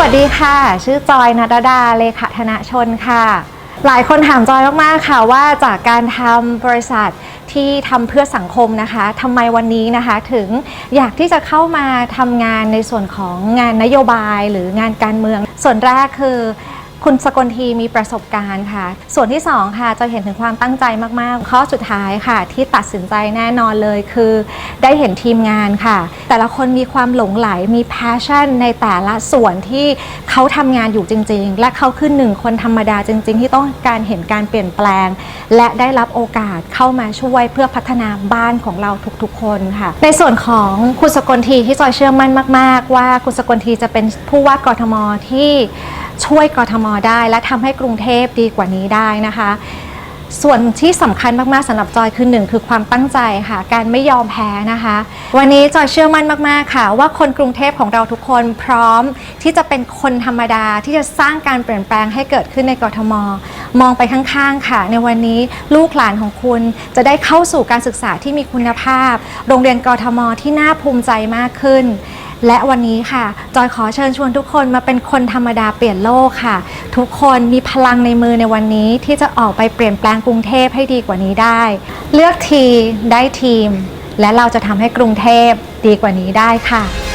วัสดีค่ะ ชื่อจอยนัดดาเลขาธนชนค่ะ หลายคนถามจอยมากๆค่ะว่าจากการทำบริษัทที่ทำเพื่อสังคมนะคะทำไมวันนี้นะคะถึงอยากที่จะเข้ามาทำงานในส่วนของงานนโยบายหรืองานการเมือง ส่วนแรกคือ คุณสกลทีมีประสบการณ์ค่ะ ส่วนที่สองค่ะจะเห็นถึงความตั้งใจมาก ๆ ข้อสุดท้ายค่ะ ที่ตัดสินใจแน่นอนเลยคือ ได้เห็นทีมงานค่ะ แต่ละคนมีความหลงไหลมี passion ในแต่ละส่วนที่เขาทำงานอยู่จริง ๆ และเขาคือหนึ่งคนธรรมดาจริง ๆ ที่ต้องการเห็นการเปลี่ยนแปลง และได้รับโอกาสเข้ามาช่วยเพื่อพัฒนาบ้านของเราทุกๆ คนค่ะ ในส่วนของคุณสกลทีที่จอยเชื่อมั่นมาก ๆ ว่าคุณสกลทีจะเป็นผู้ว่ากทมที่ ช่วยกรทมได้ และทำให้กรุงเทพดีกว่านี้ได้นะคะ ส่วนที่สำคัญมากๆสำหรับจอยคือหนึ่งคือความตั้งใจค่ะ การไม่ยอมแพ้นะคะ วันนี้จอยเชื่อมั่นมากๆค่ะ ว่าคนกรุงเทพของเราทุกคนพร้อมที่จะเป็นคนธรรมดาที่จะสร้างการเปลี่ยนแปลงให้เกิดขึ้นในกรทม มองไปข้างๆค่ะ ในวันนี้ลูกหลานของคุณจะได้เข้าสู่การศึกษาที่มีคุณภาพ โรงเรียนกรทมที่น่าภูมิใจมากขึ้น และวันนี้ค่ะ จอยขอเชิญชวนทุกคนมาเป็นคนธรรมดาเปลี่ยนโลกค่ะ ทุกคนมีพลังในมือในวันนี้ที่จะออกไปเปลี่ยนแปลงกรุงเทพให้ดีกว่านี้ได้ เลือกทีได้ทีม และเราจะทำให้กรุงเทพดีกว่านี้ได้ค่ะ